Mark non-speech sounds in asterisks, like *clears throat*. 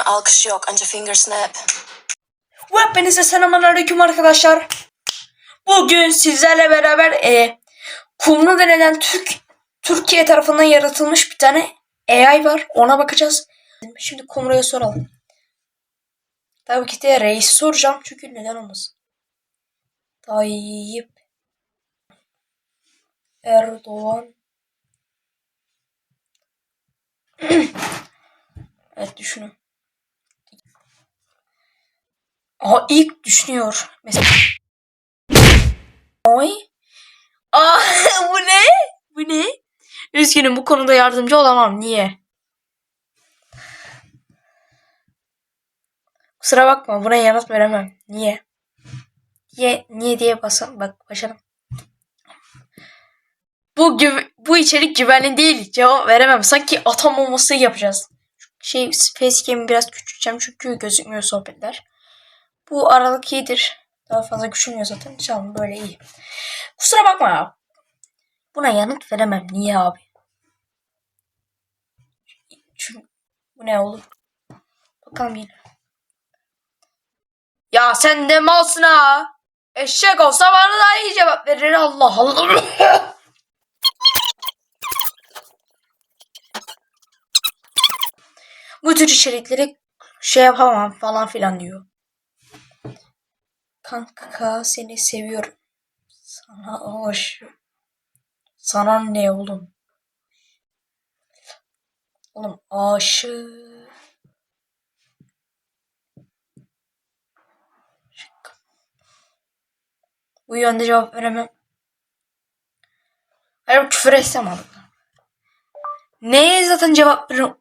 Alkış yok, anca finger snap. Hepinize selamünaleyküm arkadaşlar. Bugün sizlerle beraber e, Kumlu denilen Türk Türkiye tarafından yaratılmış bir tane AI var. Ona bakacağız. Şimdi Kumru'ya soralım. Tabii ki de reis soracağım çünkü neden olmasın. Tayyip Erdoğan *clears throat* Evet düşünün. Aha ilk düşünüyor. Mesela. Oy. Aa *laughs* bu ne? Bu ne? Üzgünüm bu konuda yardımcı olamam. Niye? Kusura bakma buna yanıt veremem. Niye? Niye, niye diye basam bak başarım. Bu bu içerik güvenli değil. Cevap veremem. Sanki atom bombası yapacağız. Şey facecam'i biraz küçülteceğim çünkü gözükmüyor sohbetler. Bu aralık iyidir. Daha fazla küçülmüyor zaten. Tamam böyle iyi. Kusura bakma ya. Buna yanıt veremem. Niye abi? Çünkü bu ne oğlum? Bakalım yine. Ya sen de malsın ha. Eşek olsa bana daha iyi cevap verir. Allah Allah. Bu tür içerikleri şey yapamam falan filan diyor. Kanka seni seviyorum. Sana aşığım. Sana ne oğlum? Oğlum aşık. Bu yönde cevap veremem. Hayır küfür etsem abi. Neye zaten cevap veririm?